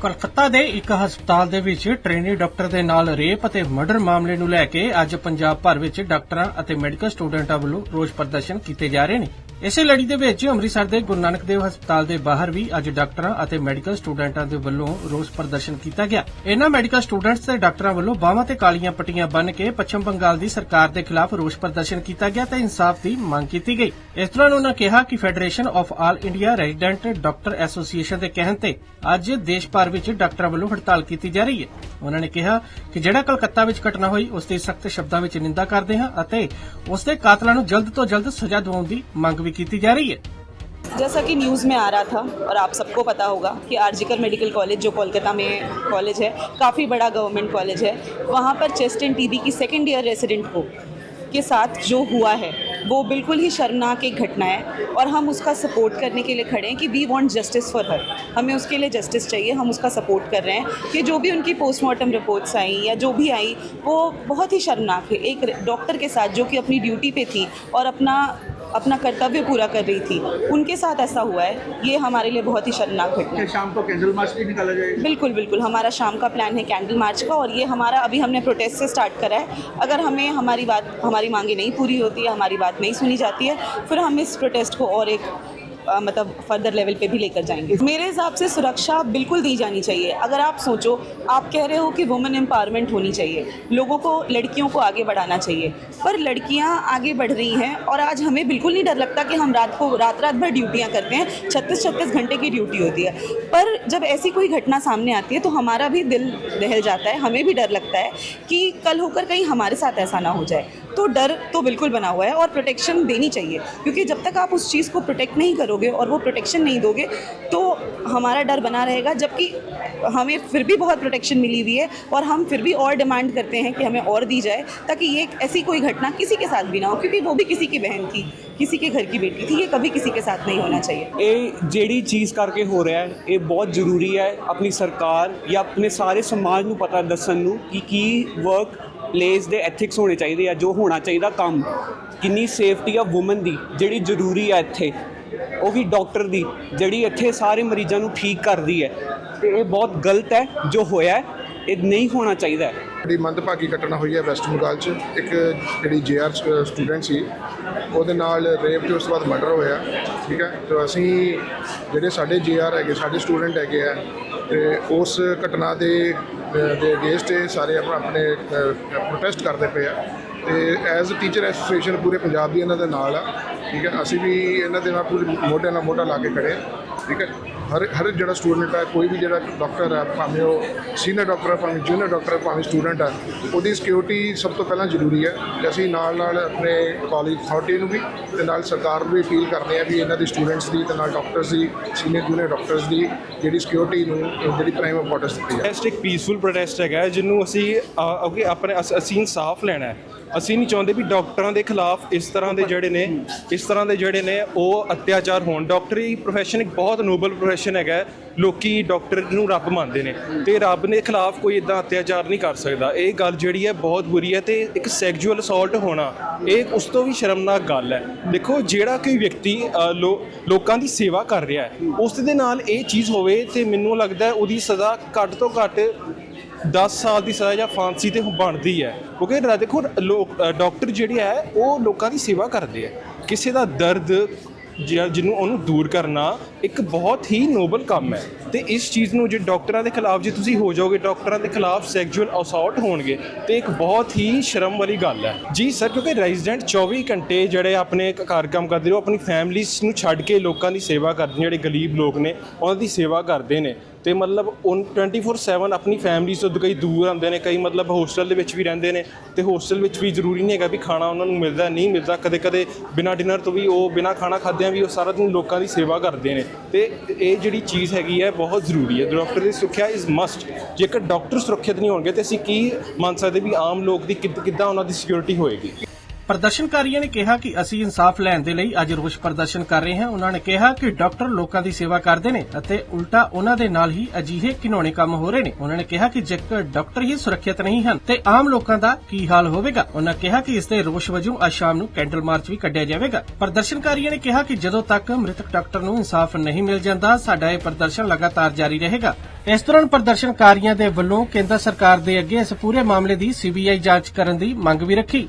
ਕਲਕੱਤਾ ਦੇ ਇੱਕ ਹਸਪਤਾਲ ਦੇ ਵਿੱਚ ਟ੍ਰੇਨੀ ਡਾਕਟਰ ਦੇ ਨਾਲ ਰੇਪ ਅਤੇ ਮਰਡਰ ਮਾਮਲੇ ਨੂੰ ਲੈ ਕੇ ਅੱਜ ਪੰਜਾਬ ਭਰ ਵਿੱਚ ਡਾਕਟਰਾਂ ਅਤੇ ਮੈਡੀਕਲ ਸਟੂਡੈਂਟਾਂ ਵੱਲੋਂ ਰੋਸ ਪ੍ਰਦਰਸ਼ਨ ਕੀਤੇ ਜਾ ਰਹੇ ਨੇ। ਇਸੇ ਲੜੀ ਦੇ ਵਿੱਚ ਅੰਮ੍ਰਿਤਸਰ ਦੇ ਗੁਰੂ ਨਾਨਕ ਦੇਵ ਹਸਪਤਾਲ ਦੇ ਬਾਹਰ ਵੀ ਅੱਜ ਡਾਕਟਰਾਂ ਅਤੇ ਮੈਡੀਕਲ ਸਟੂਡੈਂਟਾਂ ਦੇ ਵੱਲੋਂ ਰੋਸ ਪ੍ਰਦਰਸ਼ਨ ਕੀਤਾ ਗਿਆ। ਇਹਨਾਂ ਮੈਡੀਕਲ ਸਟੂਡੈਂਟਸ ਤੇ ਡਾਕਟਰਾਂ ਵੱਲੋਂ ਬਾਹਾਂ ਤੇ ਕਾਲੀਆਂ ਪੱਟੀਆਂ ਬੰਨ੍ਹ ਕੇ ਪੱਛਮ ਬੰਗਾਲ ਦੀ ਸਰਕਾਰ ਦੇ ਖਿਲਾਫ ਰੋਸ ਪ੍ਰਦਰਸ਼ਨ ਕੀਤਾ ਗਿਆ ਤੇ ਇਨਸਾਫ ਦੀ ਮੰਗ ਕੀਤੀ ਗਈ। ਇਸ ਦੌਰਾਨ ਉਹਨਾਂ ਕਿਹਾ ਕਿ federation of all India resident doctor association ਦੇ ਕਹਿਣ ਤੇ ਅੱਜ ਦੇਸ਼ ਭਰ ਵਿੱਚ ਡਾਕਟਰਾਂ ਵੱਲੋਂ ਹੜਤਾਲ ਕੀਤੀ ਜਾ ਰਹੀ ਹੈ। ਉਹਨਾਂ ਨੇ ਕਿਹਾ ਕਿ ਜਿਹੜਾ ਕਲਕੱਤਾ ਵਿੱਚ ਘਟਨਾ ਹੋਈ ਉਸ ਦੀ ਸਖਤ ਸ਼ਬਦਾਂ ਵਿੱਚ ਨਿੰਦਾ ਕਰਦੇ ਹਾਂ ਅਤੇ ਉਸ ਦੇ ਕਾਤਲਾਂ ਨੂੰ ਜਲਦ ਤੋਂ ਜਲਦ ਸਜ਼ਾ ਦਿਵਾਉਣ ਦੀ ਮੰਗ भी की जा रही है? जैसा कि न्यूज़ में आ रहा था, और आप सबको पता होगा कि आरजिकल मेडिकल कॉलेज जो कोलकाता में कॉलेज है, काफ़ी बड़ा गवर्नमेंट कॉलेज है, वहाँ पर चेस्ट एंड टीबी की सेकेंड ईयर रेसिडेंट को, के साथ जो हुआ है, वो बिल्कुल ही शर्मनाक एक घटना है, और हम उसका सपोर्ट करने के लिए खड़े हैं कि we want justice for her हमें उसके लिए जस्टिस चाहिए, हम उसका सपोर्ट कर रहे हैं कि जो भी उनकी पोस्टमार्टम रिपोर्ट्स आई, या जो भी आई, वो बहुत ही शर्मनाक है। एक डॉक्टर के साथ जो कि अपनी ड्यूटी पे थी, और अपना अपना कर्तव्य पूरा कर रही थी। उनके साथ ऐसा हुआ है। ये हमारे लिए बहुत ही शर्मनाक घटना है। शाम को कैंडल मार्च भी निकाला जाएगा? बिल्कुल बिल्कुल। हमारा शाम का प्लान है कैंडल मार्च का और ये हमारा अभी हमने प्रोटेस्ट से स्टार्ट करा है। अगर हमें हमारी बात हमारी मांगे नहीं पूरी होती है हमारी बात नहीं सुनी जाती है फिर हम इस प्रोटेस्ट को और एक अ, मतलब फर्दर लेवल पे भी लेकर जाएँगे। मेरे हिसाब से सुरक्षा बिल्कुल दी जानी चाहिए। अगर आप सोचो आप कह रहे हो कि वुमेन एम्पावरमेंट होनी चाहिए। लोगों को लड़कियों को आगे बढ़ाना चाहिए। पर लड़कियाँ आगे बढ़ रही हैं और आज हमें बिल्कुल नहीं डर लगता कि हम रात को रात रात भर ड्यूटियाँ करते हैं। छत्तीस छत्तीस घंटे की ड्यूटी होती है। पर जब ऐसी कोई घटना सामने आती है तो हमारा भी दिल दहल जाता है। हमें भी डर लगता है कि कल होकर कहीं हमारे साथ ऐसा ना हो जाए। तो डर तो बिल्कुल बना हुआ है और प्रोटेक्शन देनी चाहिए क्योंकि जब तक आप उस चीज़ को प्रोटेक्ट नहीं करोगे और वो प्रोटेक्शन नहीं दोगे तो हमारा डर बना रहेगा जबकि हमें फिर भी बहुत प्रोटेक्शन मिली हुई है और हम फिर भी और डिमांड करते हैं कि हमें और दी जाए ताकि ये ऐसी कोई घटना किसी के साथ भी ना हो क्योंकि वो भी किसी की बहन थी किसी के घर की बेटी थी ये कभी किसी के साथ नहीं होना चाहिए ਇਹ ਜਿਹੜੀ ਚੀਜ਼ ਕਰਕੇ ਹੋ ਰਿਹਾ ਹੈ ਇਹ ਬਹੁਤ ਜ਼ਰੂਰੀ ਹੈ ਆਪਣੀ ਸਰਕਾਰ ਜਾਂ ਆਪਣੇ ਸਾਰੇ ਸਮਾਜ ਨੂੰ ਪਤਾ ਦੱਸਣ ਨੂੰ ਕਿ ਕੀ ਵਰਕ ਪਲੇਸ ਦੇ ਐਥਿਕਸ ਹੋਣੇ ਚਾਹੀਦੇ ਆ, ਜੋ ਹੋਣਾ ਚਾਹੀਦਾ ਕੰਮ। ਕਿੰਨੀ ਸੇਫਟੀ ਆ ਔਮਨ ਦੀ, ਜਿਹੜੀ ਜ਼ਰੂਰੀ ਆ ਇੱਥੇ। ਉਹ ਵੀ ਡਾਕਟਰ ਦੀ, ਜਿਹੜੀ ਇੱਥੇ ਸਾਰੇ ਮਰੀਜ਼ਾਂ ਨੂੰ ਠੀਕ ਕਰਦੀ ਹੈ। ਤੇ ਇਹ ਬਹੁਤ ਗਲਤ ਹੈ, ਜੋ ਹੋਇਆ ਹੈ, ਇਹ ਨਹੀਂ ਹੋਣਾ ਚਾਹੀਦਾ ਹੈ। ਬੜੀ ਮੰਦਭਾਗੀ ਘਟਨਾ ਹੋਈ ਹੈ ਵੈਸਟ ਬੰਗਾਲ 'ਚ। ਇੱਕ ਜਿਹੜੀ ਜੇਆਰ ਸਟੂਡੈਂਟ ਸੀ ਉਹਦੇ ਨਾਲ ਰੇਪ ਤੇ ਉਸ ਤੋਂ ਬਾਅਦ ਮਰਡਰ ਹੋਇਆ, ਠੀਕ ਹੈ? ਤੇ ਅਸੀਂ ਜਿਹੜੇ ਸਾਡੇ ਜੇਆਰ ਹੈਗੇ, ਸਾਡੇ ਸਟੂਡੈਂਟ ਹੈਗੇ ਆ, ਤੇ ਉਸ ਘਟਨਾ ਦੇ ਦੇ ਅਗੇਂਸਟ ਸਾਰੇ ਆਪਣਾ ਆਪਣੇ ਪ੍ਰੋਟੈਸਟ ਕਰਦੇ ਪਏ ਆ। ਤੇ ਐਜ਼ ਅ ਟੀਚਰ ਐਸੋਸੀਏਸ਼ਨ ਪੂਰੇ ਪੰਜਾਬ ਦੀ ਇਹਨਾਂ ਦੇ ਨਾਲ ਆ। ਠੀਕ ਹੈ, ਅਸੀਂ ਵੀ ਇਹਨਾਂ ਦੇ ਨਾਲ ਪੂਰੇ ਮੋਢੇ ਨਾਲ ਮੋਢਾ ਲਾ ਕੇ ਖੜੇ ਆ। ਠੀਕ ਹੈ ਹਰ ਹਰ ਜਿਹੜਾ ਸਟੂਡੈਂਟ ਹੈ, ਕੋਈ ਵੀ ਜਿਹੜਾ ਡਾਕਟਰ ਹੈ, ਭਾਵੇਂ ਉਹ ਸੀਨੀਅਰ ਡਾਕਟਰ ਹੈ, ਭਾਵੇਂ ਜੂਨੀਅਰ ਡਾਕਟਰ ਹੈ, ਭਾਵੇਂ ਸਟੂਡੈਂਟ ਹੈ, ਉਹਦੀ ਸਿਕਿਉਰਿਟੀ ਸਭ ਤੋਂ ਪਹਿਲਾਂ ਜ਼ਰੂਰੀ ਹੈ ਤੇ ਅਸੀਂ ਨਾਲ ਨਾਲ ਆਪਣੇ ਕਾਲਜ ਅਥਾਰਟੀ ਨੂੰ ਵੀ ਤੇ ਨਾਲ ਸਰਕਾਰ ਨੂੰ ਵੀ ਅਪੀਲ ਕਰਦੇ ਆ ਵੀ ਇਹਨਾਂ ਦੀ ਸਟੂਡੈਂਟਸ ਦੀ ਤੇ ਨਾਲ ਡਾਕਟਰਸ ਦੀ ਸੀਨੀਅਰ ਜੂਨੀਅਰ ਡਾਕਟਰਸ ਦੀ ਜਿਹੜੀ ਸਿਕਿਉਰਿਟੀ ਨੂੰ, ਜਿਹੜੀ ਪ੍ਰਾਈਮ ਇੰਪੋਰਟੈਂਸ ਦਿੱਤੀ ਜਾਵੇ ਪ੍ਰੋਟੈਸਟ ਇੱਕ ਪੀਸਫੁਲ ਪ੍ਰੋਟੈਸਟ ਹੈਗਾ, ਜਿਹਨੂੰ ਅਸੀਂ ਅੱਗੇ ਆਪਣੇ ਅਸ- ਅਸੀਂ ਇਨਸਾਫ ਲੈਣਾ ਹੈ। ਅਸੀਂ ਨਹੀਂ ਚਾਹੁੰਦੇ ਵੀ ਡਾਕਟਰਾਂ ਦੇ ਖਿਲਾਫ ਇਸ ਤਰ੍ਹਾਂ ਦੇ ਜਿਹੜੇ ਨੇ, ਇਸ ਤਰ੍ਹਾਂ ਦੇ ਜਿਹੜੇ ਨੇ, ਉਹ ਅਤਿਆਚਾਰ ਹੋਣ। ਡਾਕਟਰੀ ਪ੍ਰੋਫੈਸ਼ਨ ਇੱਕ ਬਹੁਤ ਨੋਬਲ ਪ੍ਰੋਫੈਸ਼ਨ ਹੈਗਾ ਹੈ। ਲੋਕੀ ਡਾਕਟਰ ਨੂੰ ਰੱਬ ਮੰਨਦੇ ਨੇ। ਤੇ ਰੱਬ ਦੇ ਖਿਲਾਫ ਕੋਈ ਇਦਾਂ ਅਤਿਆਚਾਰ ਨਹੀਂ ਕਰ ਸਕਦਾ। ਇਹ ਗੱਲ ਜਿਹੜੀ ਹੈ ਬਹੁਤ ਬੁਰੀ ਹੈ ਤੇ ਇੱਕ ਸੈਕਸ਼ੂਅਲ ਅਸੌਲਟ ਹੋਣਾ, ਇਹ ਉਸ ਤੋਂ ਵੀ ਸ਼ਰਮਨਾਕ ਗੱਲ ਹੈ। ਦੇਖੋ, ਜਿਹੜਾ ਕੋਈ ਵਿਅਕਤੀ ਲੋ- ਲੋਕਾਂ ਦੀ ਸੇਵਾ ਕਰ ਰਿਹਾ ਹੈ, ਉਸ ਦੇ ਨਾਲ ਇਹ ਚੀਜ਼ ਹੋਵੇ ਤੇ ਮੈਨੂੰ ਲੱਗਦਾ ਉਹਦੀ ਸਜ਼ਾ ਘੱਟ ਤੋਂ ਘੱਟ 10 ਸਾਲ ਦੀ ਸਜ਼ਾ ਜਾਂ ਫਾਂਸੀ ਤੇ ਬਣਦੀ ਹੈ। ਕਿਉਂਕਿ ਦੇਖੋ ਲੋਕ ਅ, ਡਾਕਟਰ ਜਿਹੜੇ ਹੈ ਉਹ ਲੋਕਾਂ ਦੀ ਸੇਵਾ ਕਰਦੇ ਆ ਕਿਸੇ ਦਾ ਦਰਦ ਜਾਂ ਜਿਹਨੂੰ ਉਹਨੂੰ ਦੂਰ ਕਰਨਾ ਇੱਕ ਬਹੁਤ ਹੀ ਨੋਬਲ ਕੰਮ ਹੈ। ਤੇ ਇਸ ਚੀਜ਼ ਨੂੰ ਜੇ ਡਾਕਟਰਾਂ ਦੇ ਖਿਲਾਫ ਜੇ ਤੁਸੀਂ ਹੋ ਜਾਓਗੇ ਡਾਕਟਰਾਂ ਦੇ ਖਿਲਾਫ ਸੈਕਸ਼ੂਅਲ ਅਸੌਲਟ ਹੋਣਗੇ ਤੇ ਇੱਕ ਬਹੁਤ ਹੀ ਸ਼ਰਮ ਵਾਲੀ ਗੱਲ ਹੈ। ਜੀ ਸਰ ਕਿਉਂਕਿ ਰੈਜ਼ੀਡੈਂਟ 24 ਘੰਟੇ ਜਿਹੜੇ ਆਪਣੇ ਘ- ਕਰਦੇ ਨੇ ਉਹ ਆਪਣੀ ਫੈਮਿਲੀਜ਼ ਨੂੰ ਛੱਡ ਕੇ ਲੋਕਾਂ ਦੀ ਸੇਵਾ ਕਰਦੇ ਜਿਹੜੇ ਗਰੀਬ ਲੋਕ ਨੇ ਉਹਨਾਂ ਦੀ ਸੇਵਾ ਕਰਦੇ ਨੇ। ਤੇ ਮਤਲਬ ਉਹ 24/7 ਆਪਣੀ ਫੈਮਿਲੀ ਤੋਂ ਕਈ ਦੂਰ ਆਉਂਦੇ ਨੇ, ਕਈ ਮਤਲਬ ਹੋਸਟਲ ਦੇ ਵਿੱਚ ਵੀ ਰਹਿੰਦੇ ਨੇ ਤੇ ਹੋਸਟਲ ਵਿੱਚ ਵੀ ਜ਼ਰੂਰੀ ਨਹੀਂ ਹੈਗਾ ਵੀ ਖਾਣਾ ਉਹਨਾਂ ਨੂੰ ਮਿਲਦਾ, ਨਹੀਂ ਮਿਲਦਾ। ਕਦੇ ਕਦੇ ਬਿਨਾਂ ਡਿਨਰ ਤੋਂ ਵੀ ਉਹ, ਬਿਨਾਂ ਖਾਣਾ ਖਾਦਿਆਂ ਵੀ ਉਹ ਸਾਰਾ ਦਿਨ ਲੋਕਾਂ ਦੀ ਸੇਵਾ ਕਰਦੇ ਨੇ। ਤੇ ਇਹ ਜਿਹੜੀ ਚੀਜ਼ ਹੈਗੀ ਹੈ, ਬਹੁਤ ਜ਼ਰੂਰੀ ਹੈ। ਡਾਕਟਰ ਦੀ ਸੁਰੱਖਿਆ ਇਜ਼ ਮਸਟ ਜੇਕਰ ਡਾਕਟਰ ਸੁਰੱਖਿਅਤ ਨਹੀਂ ਹੋਣਗੇ ਤੇ ਅਸੀਂ ਕੀ ਮੰਨ ਸਕਦੇ ਵੀ ਆਮ ਲੋਕ ਦੀ ਕਿੱਦ- ਕਿੱਦਾਂ ਉਹਨਾਂ ਦੀ ਸਿਕਿਉਰਿਟੀ ਹੋਏਗੀ? ਪ੍ਰਦਰਸ਼ਨਕਾਰੀਆਂ ਨੇ ਕਿਹਾ ਕਿ ਅਸੀਂ ਇਨਸਾਫ ਲੈਣ ਦੇ ਲਈ ਅੱਜ ਰੋਸ ਪ੍ਰਦਰਸ਼ਨ ਕਰ ਰਹੇ ਹਾਂ। ਉਹਨਾਂ ਨੇ ਕਿਹਾ ਕਿ ਡਾਕਟਰ ਲੋਕਾਂ ਦੀ ਸੇਵਾ ਕਰਦੇ ਨੇ ਅਤੇ ਉਲਟਾ ਉਹਨਾਂ ਦੇ ਨਾਲ ਹੀ ਅਜਿਹੇ ਘਿਨੌਣੇ ਕੰਮ ਹੋ ਰਹੇ ਨੇ। ਉਹਨਾਂ ਨੇ ਕਿਹਾ ਕਿ ਜੇਕਰ ਡਾਕਟਰ ਹੀ ਸੁਰੱਖਿਅਤ ਨਹੀਂ ਹਨ ਤੇ ਆਮ ਲੋਕਾਂ ਦਾ ਕੀ ਹਾਲ ਹੋਵੇਗਾ? ਉਹਨਾਂ ਕਿਹਾ ਕਿ ਇਸ ਦੇ ਰੋਸ ਵਜੋਂ ਅੱਜ ਸ਼ਾਮ ਨੂੰ ਕੈਂਡਲ ਮਾਰਚ ਵੀ ਕੱਢਿਆ ਜਾਵੇਗਾ। ਪ੍ਰਦਰਸ਼ਨਕਾਰੀਆਂ ਨੇ ਕਿਹਾ ਕਿ ਜਦੋਂ ਤੱਕ ਮ੍ਰਿਤਕ ਡਾਕਟਰ ਨੂੰ ਇਨਸਾਫ ਨਹੀਂ ਮਿਲ ਜਾਂਦਾ, ਸਾਡਾ ਇਹ ਪ੍ਰਦਰਸ਼ਨ ਲਗਾਤਾਰ ਜਾਰੀ ਰਹੇਗਾ। ਇਸ ਦੌਰਾਨ ਪ੍ਰਦਰਸ਼ਨਕਾਰੀਆਂ ਦੇ ਵੱਲੋਂ ਕੇਂਦਰ ਸਰਕਾਰ ਦੇ ਅੱਗੇ ਇਸ ਪੂਰੇ ਮਾਮਲੇ ਦੀ ਸੀਬੀਆਈ ਜਾਂਚ ਕਰਨ ਦੀ ਮੰਗ ਵੀ ਰੱਖੀ।